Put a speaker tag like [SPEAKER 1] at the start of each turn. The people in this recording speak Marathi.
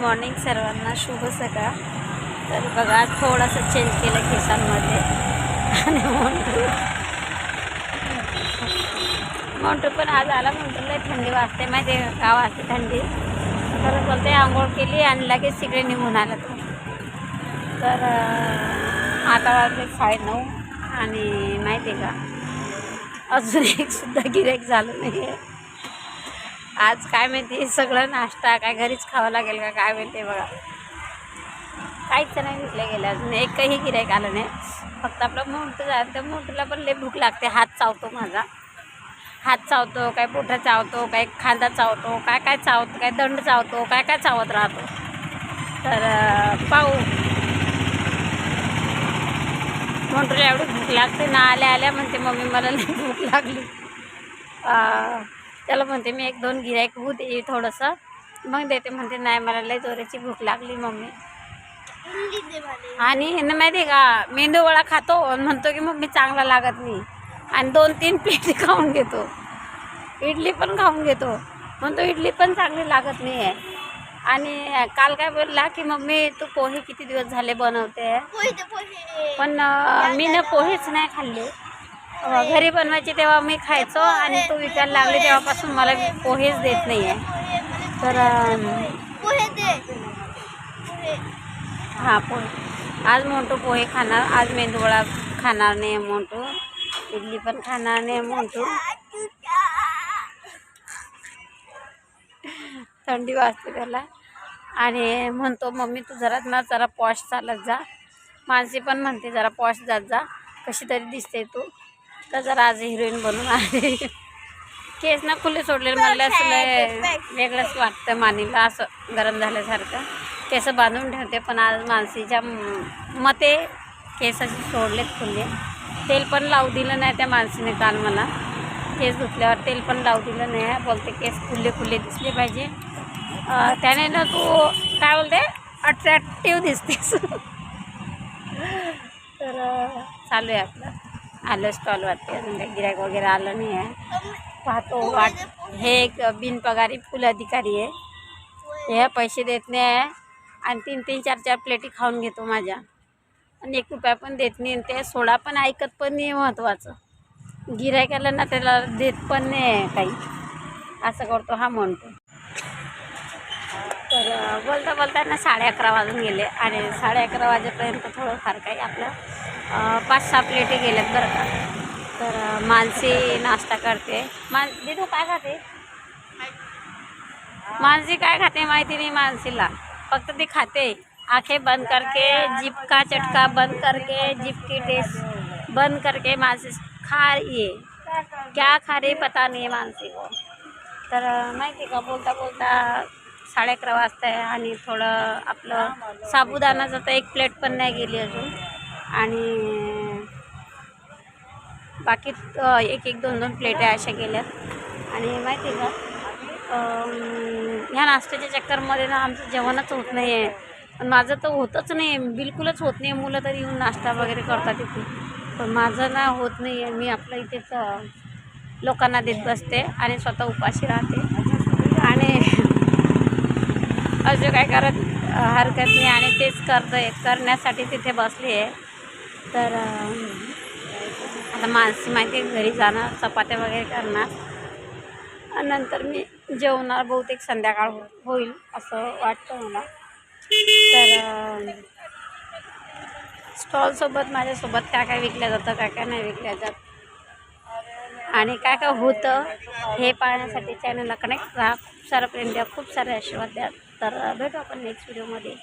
[SPEAKER 1] मॉर्निंग सर्वांना शुभ सकाळ. तर बघा आज थोडंसं चेंज केलं केसांमध्ये. आणि मोंटू मोंटू पण आज आला म्हणतो थंडी वाजते माहिती आहे का? वाजते थंडी. तर बोलते आंघोळ केली आणि लगेच तिकडे निघून आला तो. तर आता वाजले साडेनऊ आणि माहिती आहे का? अजून एक सुद्धा गिऱ्हाईक झालं नाही आहे आज काय माहिती सगळं नाश्ता काय घरीच खावं लागेल का काय माहिती बघा. काहीच नाही विकले गेले अजून. एकही गिरायक आलं नाही. फक्त आपलं मोठं झालं. त्या मोठीला पण लय भूक लागते. हात चावतो माझा. हात चावतो काय पोठा चावतो काय खांदा चावतो काय काय चावतो काय दंड चावतो काय काय चावत राहतो. तर पाहू. मोठूला एवढी भूक लागते. ना आल्या आल्या म्हणते मम्मी मला लई भूक लागली. त्याला म्हणते मी एक दोन गिरायक होऊ दे थोडंसं. मग देते म्हणते नाही मला लई जोराची भूक लागली मम्मी. आणि ह्यांना माहिती आहे का मेंदू वडा खातो आणि म्हणतो की मम्मी चांगला लागत नाही. आणि दोन तीन प्लेट खाऊन घेतो. इडली पण खाऊन घेतो. म्हणतो इडली पण चांगली लागत नाही आहे आणि काल काय बोलला की मम्मी तू पोहे किती दिवस झाले बनवते? पण मी ना पोहेच नाही खाल्ले. घरी बनवायचे तेव्हा मी खायचो आणि तू विकायला लागली तेव्हापासून मला पोहेच देत नाही आहे तर हां पोहे. आज मोठू पोहे खाणार आज मेंदूवडा खाणार नाही मोठू इडली पण खाणार नाही मोठू थंडी वाजते त्याला. आणि म्हणतो मम्मी तू जरा ना जरा पॉश चालत जा. मानसी पण म्हणते जरा पॉश जात जा. कशी तरी दिसते तू. तर जरा आज हिरोईन बनून आले. केस ना खुले सोडलेले म्हणलं असं वेगळंच वाटतं मानीला असं गरम झाल्यासारखं. केस बांधून ठेवते पण आज मानसीच्या मते केस असे सोडलेत खुले तेल पण लावू दिलं नाही त्या मानसीने काल मला. केस धुतल्यावर तेल पण लावू दिलं नाही. बोलते केस खुले खुले दिसले पाहिजे. त्याने ना तू काय बोलते? अट्रॅक्टिव्ह दिसतेस. तर चालू आहे आपलं. आलं स्टॉलवरती अजून काही गिरायक वगैरे आलं नाही आहे. पाहतो वाट. हे एक बिनपगारी फुल अधिकारी आहे. हे पैसे देत नाही आहे. आणि तीन तीन चार चार प्लेटी खाऊन घेतो माझ्या. आणि एक रुपया पण देत नाही आणि ते सोडा पण ऐकत पण नाही महत्त्वाचं गिरायकाला ना त्याला देत पण नाही आहे काही. असं करतो हा म्हणतो. तर बोलता बोलता ना साडे अकरा वाजून गेले आणि साडे अकरा वाजेपर्यंत थोडंफार काही आपलं पाच सहा प्लेटी गेल्यात बरं का. तर मानसी नाश्ता करते. मान दिदू काय खाते? मानसी काय खाते माहिती नाही मानसीला. फक्त ती खाते. आंखें बंद करके जीप का चटका बंद करके जीप की टेस्ट बंद करके मानसी खा रही है. क्या खा रही पता नहीं है मानसी को. तर माहिती आहे का बोलता बोलता साडे अकरा वाजता आहे आणि थोडं आपलं साबुदाणाचं तर एक प्लेट पण नाही गेली अजून. आणि बाकी एक एक दोन दोन प्लेट आहे अशा गेल्यात आणि माहिती आहे का ह्या नाश्त्याच्या चक्करमध्ये ना आमचं जेवणच होत नाही आहे पण माझं तर होतच नाही आहे बिलकुलच होत नाही. मुलं तरी येऊन नाश्ता वगैरे करतात इथे. पण माझं ना होत नाही आहे मी आपलं इथेच लोकांना देत बसते आणि स्वतः उपाशी राहते. अजून काय करत हरकत नाही आणि तेच करतोय. करण्यासाठी तिथे बसली आहे. तर आता माणसी माहिती आहे घरी जाणार चपात्या वगैरे करणार. नंतर मी जेवणार बहुतेक संध्याकाळ हो होईल असं वाटतं मला. तर स्टॉलसोबत माझ्यासोबत काय काय विकल्या जातं काय काय नाही विकल्या जात. आणि काय काय होतं हे पाहण्यासाठी चॅनलला कनेक्ट राहा. खूप सारं प्रेम द्या खूप सारे आशीर्वाद द्या. तर भेटू आपण नेक्स्ट व्हिडिओमध्ये